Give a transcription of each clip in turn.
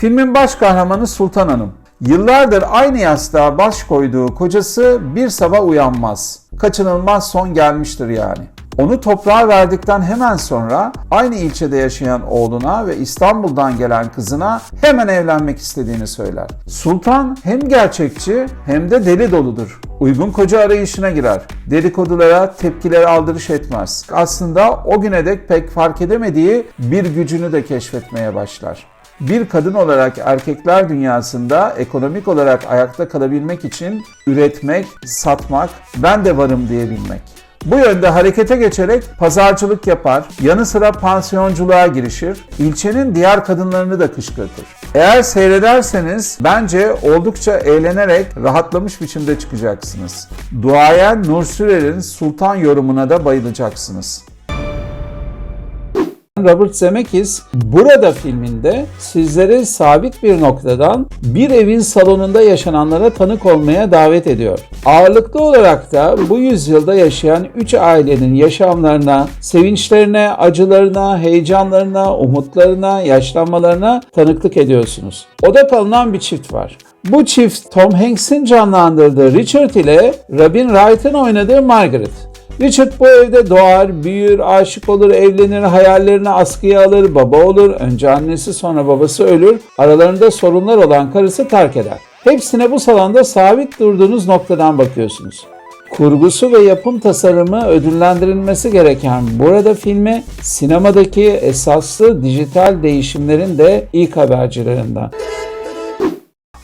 Filmin baş kahramanı Sultan Hanım. Yıllardır aynı yastığa baş koyduğu kocası bir sabah uyanmaz. Kaçınılmaz son gelmiştir yani. Onu toprağa verdikten hemen sonra aynı ilçede yaşayan oğluna ve İstanbul'dan gelen kızına hemen evlenmek istediğini söyler. Sultan hem gerçekçi hem de deli doludur. Uygun koca arayışına girer. Dedikodulara, tepkilere aldırış etmez. Aslında o güne dek pek fark edemediği bir gücünü de keşfetmeye başlar bir kadın olarak erkekler dünyasında ekonomik olarak ayakta kalabilmek için üretmek, satmak, ben de varım diyebilmek. Bu yönde harekete geçerek pazarcılık yapar, yanı sıra pansiyonculuğa girişir, ilçenin diğer kadınlarını da kışkırtır. Eğer seyrederseniz bence oldukça eğlenerek rahatlamış biçimde çıkacaksınız. Duayen Nur Sürer'in Sultan yorumuna da bayılacaksınız. Robert Zemeckis burada filminde sizleri sabit bir noktadan bir evin salonunda yaşananlara tanık olmaya davet ediyor. Ağırlıklı olarak da bu yüzyılda yaşayan üç ailenin yaşamlarına, sevinçlerine, acılarına, heyecanlarına, umutlarına, yaşlanmalarına tanıklık ediyorsunuz. Oda kalınan bir çift var. Bu çift Tom Hanks'in canlandırdığı Richard ile Robin Wright'ın oynadığı Margaret. Richard bu evde doğar, büyür, aşık olur, evlenir, hayallerini askıya alır, baba olur, önce annesi sonra babası ölür, aralarında sorunlar olan karısı terk eder. Hepsine bu salonda sabit durduğunuz noktadan bakıyorsunuz. Kurgusu ve yapım tasarımı ödüllendirilmesi gereken burada filmi sinemadaki esaslı dijital değişimlerin de ilk habercilerinden.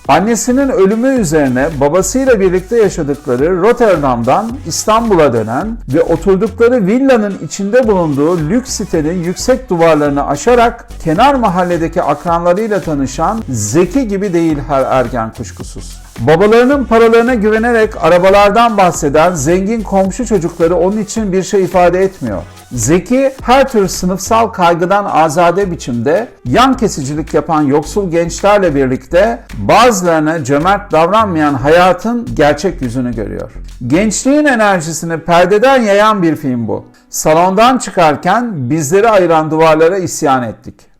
Annesinin ölümü üzerine babasıyla birlikte yaşadıkları Rotterdam'dan İstanbul'a dönen ve oturdukları villanın içinde bulunduğu lüks sitenin yüksek duvarlarını aşarak kenar mahalledeki akranlarıyla tanışan Zeki gibi değil her ergen kuşkusuz. Babalarının paralarına güvenerek arabalardan bahseden zengin komşu çocukları onun için bir şey ifade etmiyor. Zeki her tür sınıfsal kaygıdan azade biçimde yan kesicilik yapan yoksul gençlerle birlikte bazılarına cömert davranmayan hayatın gerçek yüzünü görüyor. Gençliğin enerjisini perdeden yayan bir film bu. Salondan çıkarken bizleri ayıran duvarlara isyan ettik.